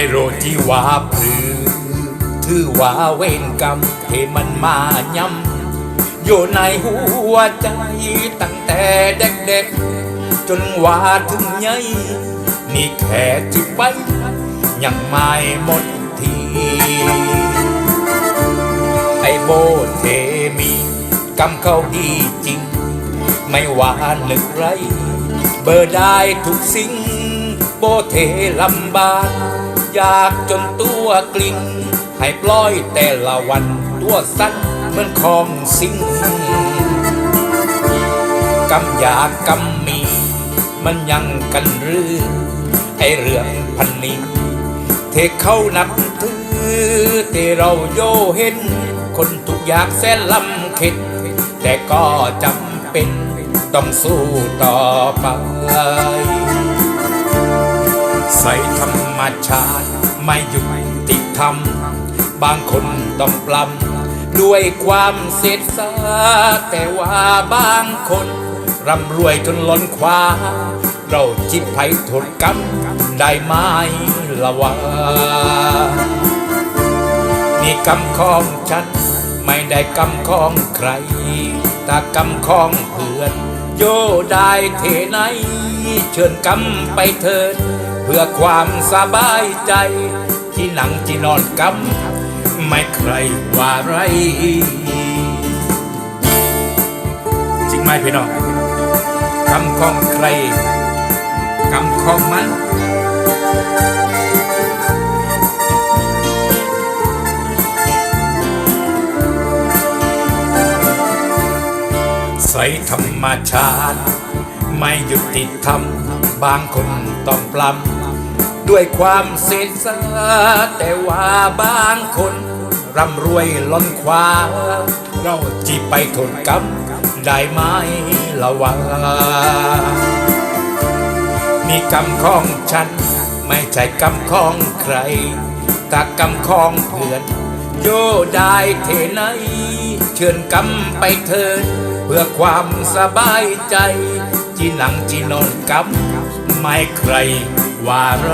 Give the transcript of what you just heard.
ไม่รู้ที่ว่าพรือถือว่าเวรกรรมที่มันมาย้ำอยู่ในหัวใจตั้งแต่เด็กๆ จนว่าถึงใหญ่นี่แค่จิบไว้ยังไม่หมดที ไอโบเทมีกำเขาดีจริง ไม่ว่านึกไร เบอร์ได้ทุกสิ่ง โบเทลำบาก อยากจนตัวกลิ้งให้ปล่อยแต่ละวันตัวสั้นเหมือนของสิงกำอยากกำมี มันยังกันหรือไอเรื่องพันนี้เทเขานับถือเทเราโยเห็น คนทุกอยางแสนลำเข็ด แต่ก็จำเป็นต้องสู้ต่อไปใส่ธรร มชาติไม่หยุดติดทำบางคนต้องปลำด้วยความเสียสาแต่ว่าบางคนร่ำรวยจนล้นคว้า เราจิบไผ่ทนกำได้ไหมละวะนี่กำของฉันไม่ได้กำของใครถ้ากำของเพื่อน โยได้เทไหนเชิญกำไปเถิด พื่อความสบายใจ ที่หนังที่นอนกำไม่ใครว่าไร จริงไหมพี่น้องกำของใครกำของมันใส่ธรรมชาติ ไม่หยุดติดทำบางคนต้องปล้ำ ด้วยความเสียสละแต่ว่าบางคนร่ำรวยล้นควาเราจีไปทนกรรมได้ไหมละวะนี่กรรมของฉัน ไม่ใช่กรรมของใครถ้ากรรมของเพื่อน โยได้เทไหนเชิญกำไปเถิดเพื่อความสบายใจ จีหนังจีนอนกับ ไม่ใครว่าไร